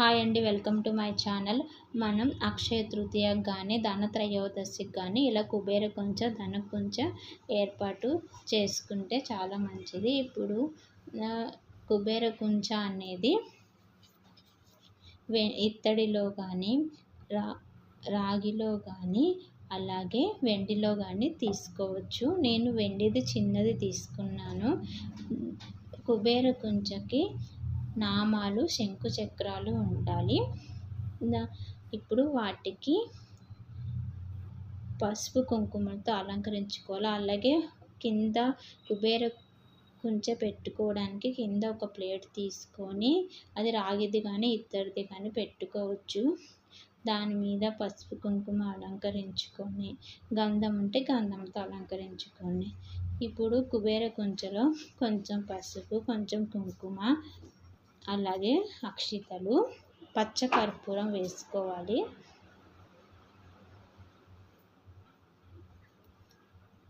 Hi అండి welcome to my channel. మనం అక్షయ తృతీయకు కానీ ధనత్రయోదశికి కానీ ఇలా కుబేర కొంచెం ధన కుంచ ఏర్పాటు చేసుకుంటే చాలా మంచిది. ఇప్పుడు కుబేర కుంచ అనేది వె ఇత్తడిలో కానీ రా రాగిలో కానీ అలాగే వెండిలో కానీ తీసుకోవచ్చు. నేను వెండిది చిన్నది తీసుకున్నాను. కుబేర కుంచకి నామాలు శంకు చక్రాలు ఉండాలి ఇప్పుడు వాటికి పసుపు కుంకుమలతో అలంకరించుకోవాలి. అలాగే కింద కుబేర కుంచె పెట్టుకోవడానికి కింద ఒక ప్లేట్ తీసుకొని అది రాగిది కానీ ఇత్తడిది కానీ పెట్టుకోవచ్చు. దాని మీద పసుపు కుంకుమ అలంకరించుకొని గంధం ఉంటే గంధంతో అలంకరించుకొని. ఇప్పుడు కుబేర కుంచెలో కొంచెం పసుపు కొంచెం కుంకుమ అలాగే అక్షితలు పచ్చకర్పూరం వేసుకోవాలి.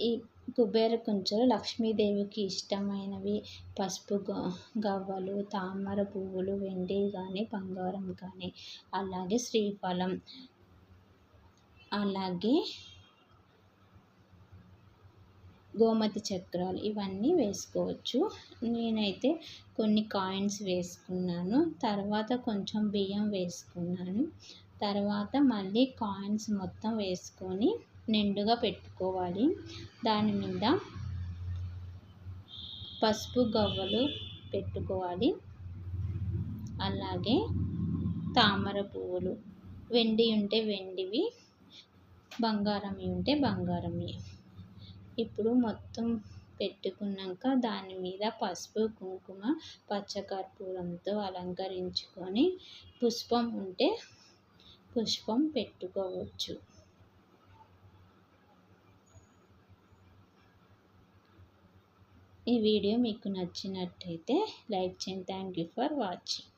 ఈ కుబేర కుంచెలు లక్ష్మీదేవికి ఇష్టమైనవి. పసుపు గవ్వలు తామర పువ్వులు వెండి కానీ బంగారం కానీ అలాగే శ్రీఫలం. అలాగే గోమతి చక్రాలు ఇవన్నీ వేసుకోవచ్చు. నేనైతే కొన్ని కాయిన్స్ వేసుకున్నాను. తర్వాత కొంచెం బియ్యం వేసుకున్నాను. తర్వాత మళ్ళీ కాయిన్స్ మొత్తం వేసుకొని నిండుగా పెట్టుకోవాలి. దాని మీద పసుపు గవ్వలు పెట్టుకోవాలి. అలాగే తామర పువ్వులు. వెండి ఉంటే వెండివి బంగారం ఉంటే బంగారమి. ఇప్పుడు మొత్తం పెట్టుకున్నాక దాని మీద పసుపు కుంకుమ పచ్చకర్పూరంతో అలంకరించుకొని పుష్పం ఉంటే పుష్పం పెట్టుకోవచ్చు. ఈ వీడియో మీకు నచ్చినట్టయితే లైక్ చేయండి. Thank you for watching.